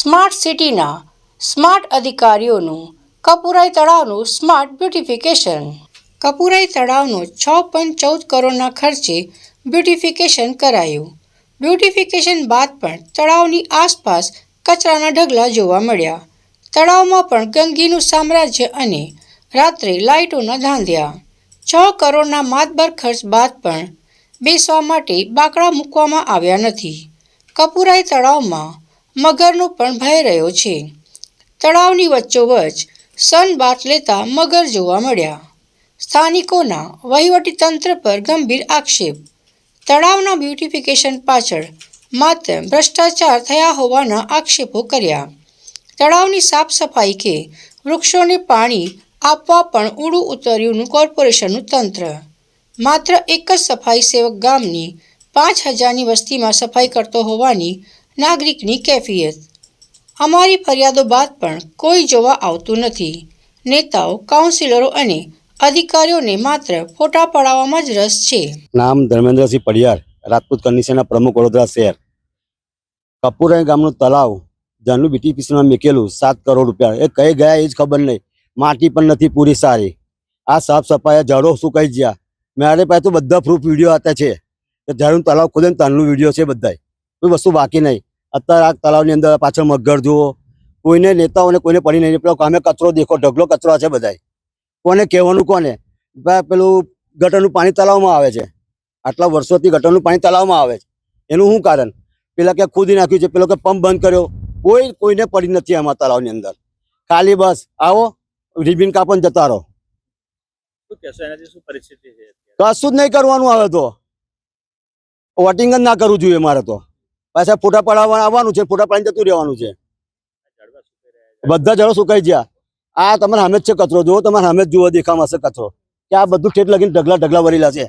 Smart સિટીના smart અધિકારીઓનું કપુરાઈ તળાવનું સ્માર્ટ બ્યુટિફિકેશન. કપુરાઈ તળાવનું છ પોઈન્ટ ચૌદ કરોડના ખર્ચે બ્યુટિફિકેશન કરાયું. બ્યુટિફિકેશન બાદ પણ તળાવની આસપાસ કચરાના ઢગલા જોવા મળ્યા. તળાવમાં પણ ગંદકીનું સામ્રાજ્ય અને રાત્રે લાઇટોના ધાંધ્યા. છ કરોડના માતબર ખર્ચ બાદ પણ બેસવા માટે બાકડા મૂકવામાં આવ્યા નથી. કપુરાઈ તળાવમાં મગરનો પણ ભય રહ્યો છે. તળાવની વચ્ચોવચ્ચ સન બાથ લેતા મગર જોવા મળ્યા. સ્થાનિકોના વહીવટીતંત્ર પર ગંભીર આક્ષેપ. તળાવના બ્યુટિફિકેશન પાછળ માત્ર ભ્રષ્ટાચાર થયા હોવાના આક્ષેપો કર્યા. તળાવની સાફ સફાઈ કે વૃક્ષોને પાણી આપવા પણ ઊડું ઉતર્યુંનું કોર્પોરેશનનું તંત્ર. માત્ર એક જ સફાઈ સેવક ગામની પાંચ હજારની વસ્તીમાં સફાઈ કરતો હોવાની નાગરિકની કેફિયત. અમારી ફરિયાદો બાદ પણ કોઈ જોવા આવતું નથી. નેતાઓ, કાઉન્સિલરો અને અધિકારીઓને માત્ર ફોટા પડાવવામાં જ રસ છે. નામ ધર્મેન્દ્રસિંહ પડિયાર, રાજપૂત કન્ડિશનના પ્રમુખ વડોદરા શહેર. કપુરાઈ ગામનું તલાવ જેનું બીટીપીસીમાં મેકેલું સાત કરોડ રૂપિયા. એ કઈ ગયા એ જ ખબર નહીં. માટી પણ નથી પૂરી સારી. આ સાફ સફાઈ ઝાડો સુકાઈ ગયા. મારે પાસે તો બધા પ્રૂફ વીડિયો હતા છે. ઝાડનું તલાવ ખોદે તાનનું વીડિયો છે બધાય. કોઈ વસ્તુ બાકી નહીં. અત્યારે આ તળાવની અંદર પાછળ મગર જુઓ. કોઈને નેતાઓને કોઈને પડી નહીં. પેલો કામે કચરો દેખો ઢગલો કચરો છે બધાય. કોને કહેવાનું કોને? પેલું ગટરનું પાણી તળાવમાં આવે છે. આટલા વર્ષોથી ગટરનું પાણી તળાવમાં આવે છે. એનું શું કારણ? પેલા કે ખોદી નાખ્યું છે. પેલો કે પંપ બંધ કર્યો. કોઈ કોઈને પડી નથી આમાં તળાવની અંદર. ખાલી બસ. આવો રિબિન કાપન જતા રહો? કશું જ નહીં કરવાનું આવે તો. વોટિંગ જ ના કરવું જોઈએ મારે તો. પાછા ફોટા પડાવવા આવવાનું છે, ફોટા પાડીને જતું રહેવાનું છે. બધા જળો સુકાઈ ગયા. આ તમારે સામે જ છે કચરો. જુઓ, તમારે સામે જ જુઓ દેખામાં હશે કચરો. કે આ બધું ઠેઠ લગીને ઢગલા ઢગલા વરેલા છે.